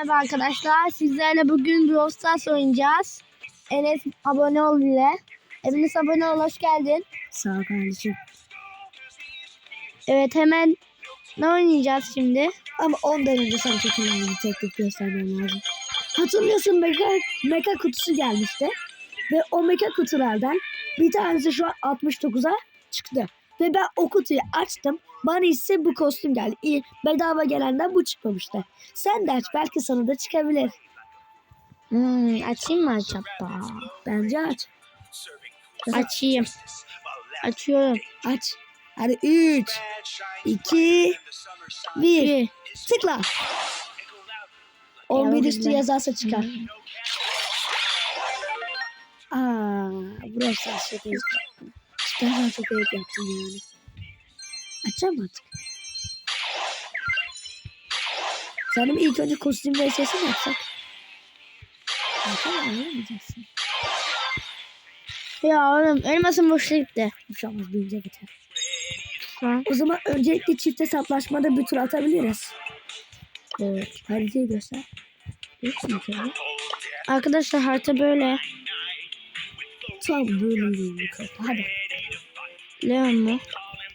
Merhaba arkadaşlar. Sizlerle bugün Brawl Stars oynayacağız. Enes abone ol bile. Enes abone ol. Hoş geldin. Sağ ol kardeşim. Evet hemen ne oynayacağız şimdi? Ama ondan önce sana çok önemli bir teklif göstermem lazım. Hatırlıyorsun meka, meka kutusu gelmişti. Ve o meka kutulardan bir tanesi şu an 69'a çıktı. Ve ben o kutuyu açtım. Bana ise bu kostüm geldi. İyi, bedava gelenden bu çıkmamıştı. Sen de aç belki sana da çıkabilir. Hmm, açayım mı acaba? Bence aç. Açayım. Açıyorum. Aç. Hadi 3, 2, 1. Bir. Tıkla. 11 üstü yazarsa çıkar. Aa, burası aşağıda Ben çok ayıp yaptım yani. Açacağım artık. Sanırım ilk önce kostüm sesi mi yapsak? Tamam anlamayacaksın. Ya oğlum elmasın boşuna gitti. Olmaz büyünce biter. Ha. O zaman öncelikle çift hesaplaşmada bir tur atabiliriz. Evet. Haritayı göster. Mu şöyle? Arkadaşlar harita böyle. Tam böyle bir kartı. Hadi. Leon mu?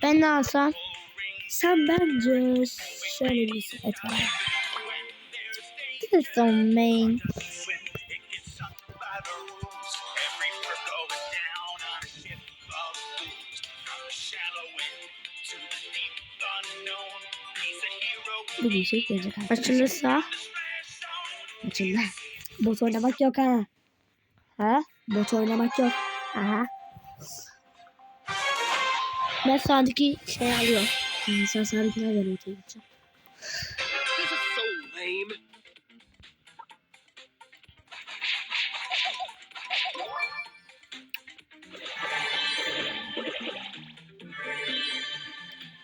Ben ne alsam? Sen bence şöyle bir et var. This main. Bu bir şey gelecek arkadaşlar. Açılırsa. Açıldı. Bot oynamak yok ha. Ha? Bot oynamak yok. Aha. Ben sağdaki şey alıyorum. Yani sen sarıklar ver ortaya gideceğim.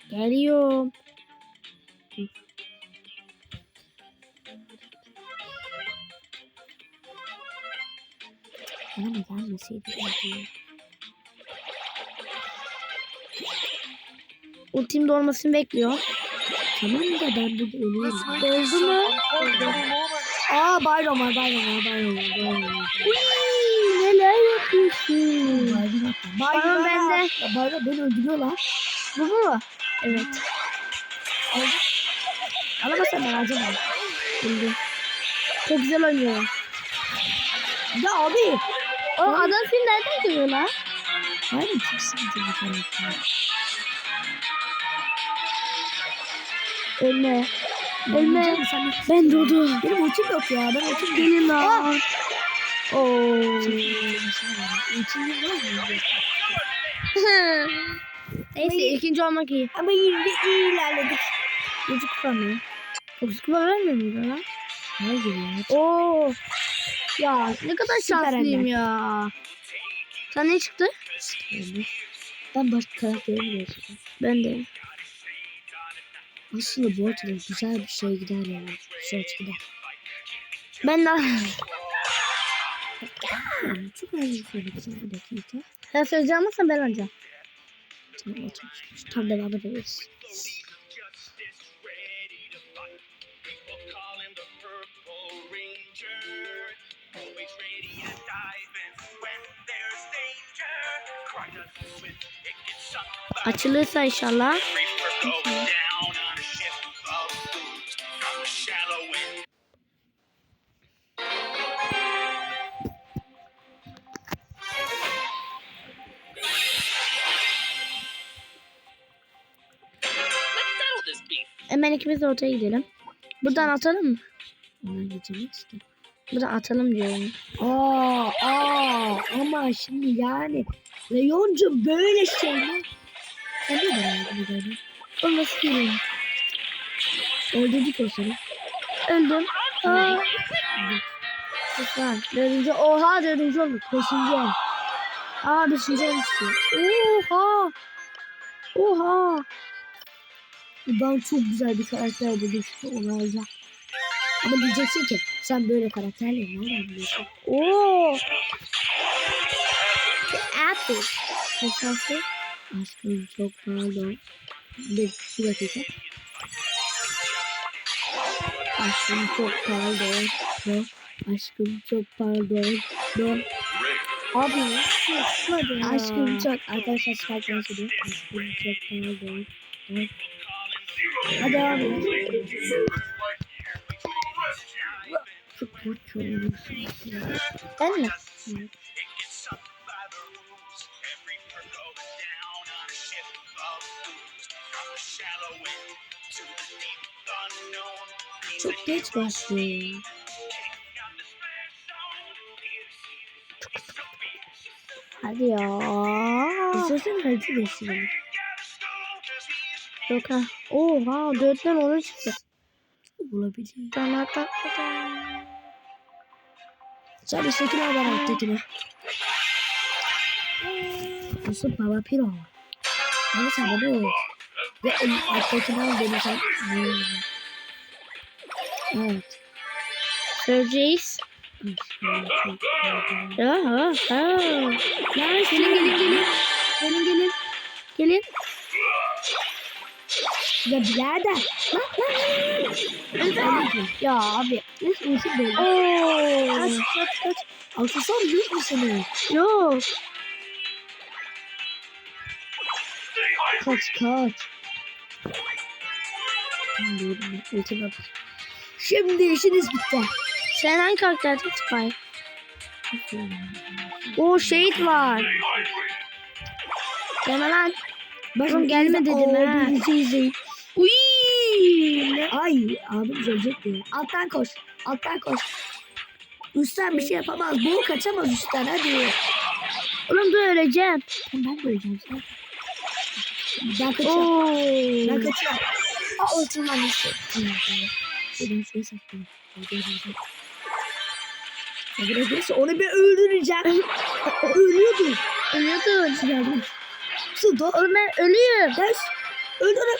Geliyorum. Bana gelmeseydi? Ultim dolmasını bekliyor. Tamam da ben burada ölüyorum. Doldu mu? Aa Byron var Byron var Byron var Byron var. Uy, neler yapıyorsun? Byron bende. Byron beni öldürüyorlar. Bu mu? Evet. Alamazsam ben harcamam. Bildim. Çok güzel oynuyor. Ya abi. O adam film nereden görüyor lan? Hayır kimsin bu karakter? Ölme. Ölme. Sen Ben doğdum. Benim ultim yok ya. Ben ultim Benim lan. Oo. Ultim yok? Neyse ikinci olmak iyi. Ama yine iyi ilerledik. Yüzük kupa mı? Kupa vermiyor muydu lan? Hayır ya. Oo. Ya ne kadar şanslıyım ya. Sana ne çıktı? Ben başka karakteri biliyorsun. Ben de. Aslında bu ortada güzel bir şey gider ya. Şort gider. Ben de. Yani çok önemli bir şey bakacağım bir dakika. Sen söyleyeceğim misin ben önce? Tamam oturmuş. Tam devam edebiliriz. Açılırsa inşallah. İkimiz de ortaya gidelim. Buradan atalım mı? Ondan geçemeyiz ki. Buradan atalım diyorum. Aa, aa, ama şimdi yani Leoncu böyle şey mi? Sen de böyle. O nasıl film? Öldürdük o seni. Öldüm. Aa. Güzel. Dördüncü. Oha dördüncü olduk. Beşinci ol. Aa beşinci olmuştu. Oha. Oha. Ben çok güzel bir karakter buldum onu alacağım. Ama diyeceksin ki sen böyle karakterle nereden biliyorsun? Oo. Apple. Ne şansı? Aşkım çok pardon. Bir, bir dakika. Aşkım çok pardon. No. Aşkım çok pardon. No. Abi yapmadın ya? Aşkım çok. Arkadaşlar nasıl diyor? Aşkım çok pardon. No. Hadi abi. Çok çok Ben mi? Çok geç başlıyor. Hadi ya. İstersen hadi geçelim. Yok ha. Oha dörtten onu çıktı. Olabilir. Dana tak Sen üsttekine haber alttakine. Nasıl Baba Piro? Bana sen bana ol. Ve alttakine al beni sen. Evet. Söyleyeceğiz. Ya ha ha. Gelin gelin. Gelin Ya birader. Lan lan lan. Ya abi. Üf üf böyle. Oo. Kaç kaç kaç. Altısan büyük mü seni? Yok. Kaç kaç. Şimdi işiniz bitti. Sen hangi karakterdin Spy? O şehit var. Deme lan. Oğlum gelme dedim ha. Bizi izleyin. Ne? Ay abim ölecek diye. Alttan koş. Alttan koş. Üstten bir şey yapamaz. Bu kaçamaz üstten hadi. Oğlum dur öleceğim. Ben öleceğim sen. Ben kaçıyorum. Oo. Ben kaçıyorum. Aa düştü. Tamam tamam. Şuradan şuraya saklayayım. Buraya gelirse onu bir öldüreceğim. Ölüyordu. Ölüyordun. Geldim. Su do. Oğlum ben ölüyorum. Ben. Doğrusun.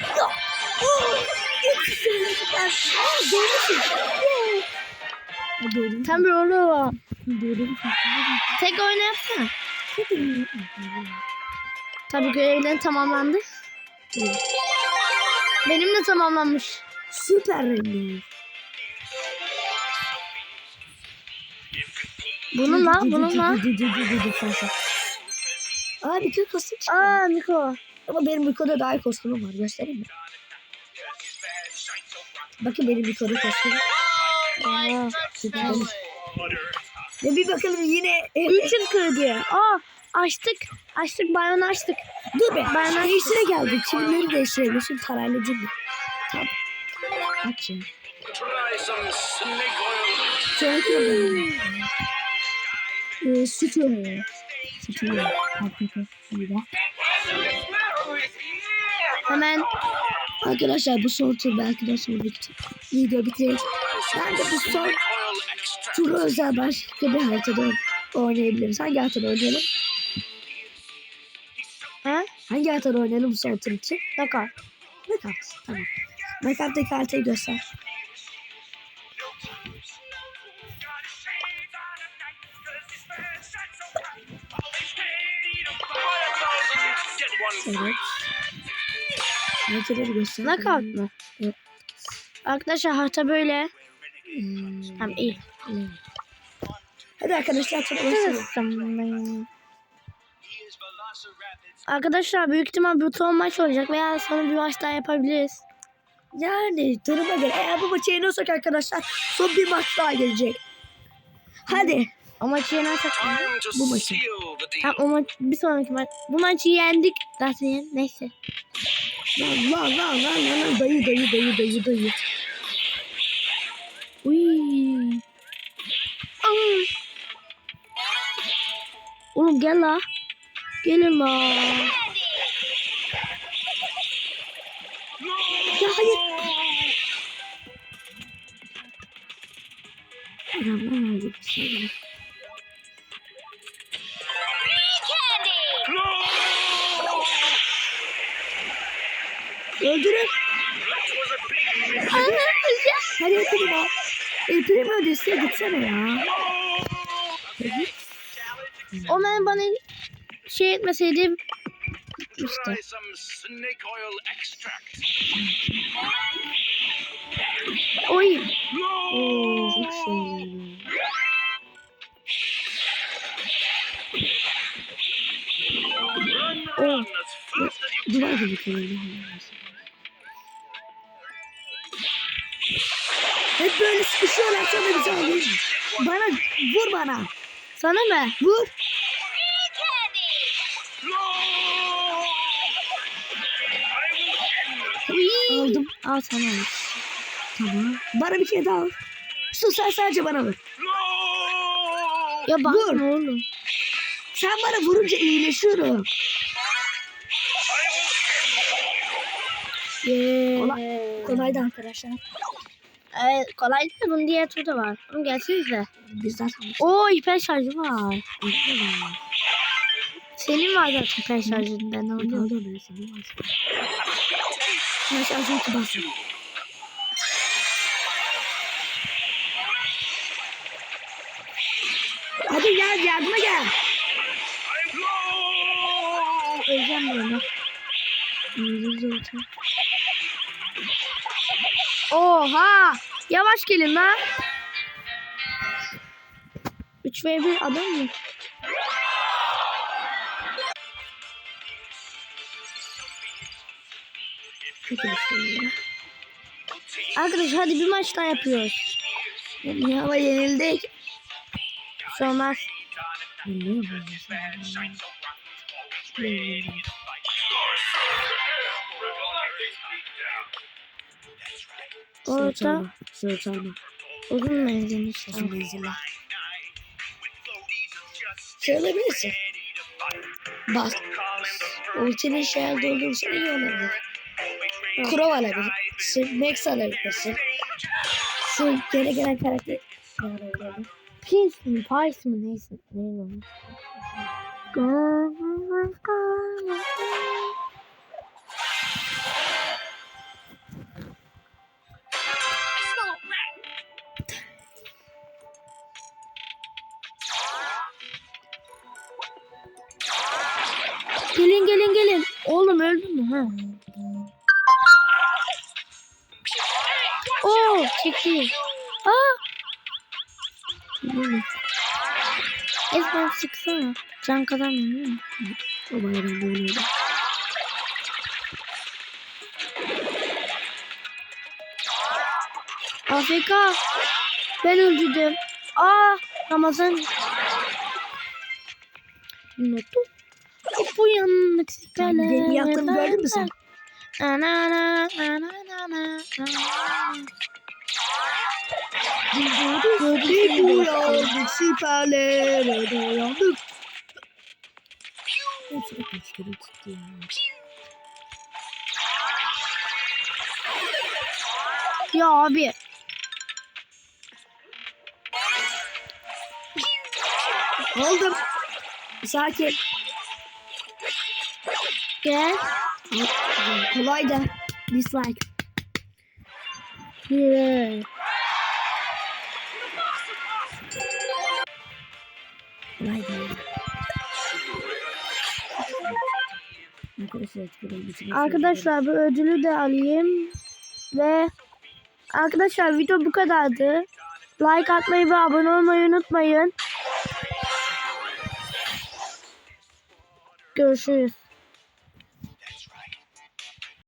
Ya. Sen bir oğlum. Doğru. Tek oyna yapsana. Tabii görevlerin tamamlandı. Benim de tamamlanmış. Süper rengi. Bununla, bununla. Aa bir kere kostüm çıktı. Aa Miko. Ama benim Miko'da daha iyi kostümüm var. Göstereyim mi? Bakın benim Miko'da kostümüm. Aa. Süpermiş. Ve bir bakalım yine. Üç yıl kırdı. Aa açtık. Açtık bayonu açtık. Dur be. Ben- Ben değiştire geldik. Çimleri değiştirelim. Şimdi parayla cimri. Tamam. Bak şimdi. Şöyle yapalım. Ee, süt yağı. Süt yağı. Paprika. Hemen Arkadaşlar bu son tur belki de son bir. Video bitirelim. Ben de bu son turu özel başka bir haritada oynayabiliriz. Hangi haritada oynayalım? ha? Hangi haritada oynayalım bu son tur için? Bakar. Nakart. Tamam. Nakart'taki haritayı göster. Evet. Haritaları göster. Knockout mı? Evet. Arkadaşlar harita böyle. Hmm, Tamam iyi. evet. Hadi arkadaşlar başlayalım. Arkadaşlar büyük ihtimal bu son maç olacak veya sonra bir maç daha yapabiliriz. Yani duruma göre eğer bu maçı yeniyorsak arkadaşlar son bir maç daha gelecek. Hadi. O maçı yenersek. Bu maçı. Tamam o maç bir sonraki maç. Bu maçı yendik. Zaten neyse. Lan lan lan lan lan lan dayı dayı dayı dayı dayı. Uy. Aa. Oğlum gel la. Gelin la. Ya hayır. Adamlar aldı bir Öldürün. Hadi öldürün ya. El Primo desteğe gitsene ya. O ben bana şey etmeseydi işte. Oy. Oo, çok şey. Oh. Duvar gibi kırıldı. Hep böyle sıkışıyorlar sana bir şey oluyor. Bana vur bana. Sana mı? Vur. Aldım. Al sana. al. Tamam. Bana bir kere daha vur. Sus sen sadece bana vur. Ya bak Vur. ne oğlum. Sen bana vurunca iyileşiyorum. Yeah. Kolay- Kolaydı arkadaşlar. Evet, kolay değil. Bunun diğer turu da var. Onu gelsenize. Biz zaten Oo hiper şarjı var. Senin var zaten hiper şarjın. Ben aldım. Pardon ben seni var. Ben şarjı iki bastım. Hadi gel yardıma gel. Öleceğim böyle. Yürü zaten. Oha! Yavaş gelin lan. 3 ve 1 adam mı? Şey ya. Arkadaşlar hadi bir maç daha yapıyoruz. Ya ama yenildik. Bir şey olmaz. Orada Sıra çalma. uzun menzilli işte. Uzun menzilli. Şey olabilirsin. Bak. Ultinin şehir doldurursan iyi olabilir. Kuro alabilirsin. Max alabilirsin. Şu gene gelen karakter. Pins mi? Pais mi? Neyse. Neyse. Gelin 2. Aa! Ezber çıksana. Can kazanmıyor değil mi? O bayram böyle. AFK. Ben öldürdüm. Aa! Ramazan. Ne oldu? Bu yanlık sikale. Deli yaptım gördün mü sen? Ana ana ana ana ana. Bir uyandık süperlere dayandık. Hepsini kaç kere tuttu ya. Abi. Aldım. Sakin. Gel. Kolay da. Dislike. Yürü. Hepsini Arkadaşlar bu ödülü de alayım. Ve arkadaşlar video bu kadardı. Like atmayı ve abone olmayı unutmayın. Görüşürüz.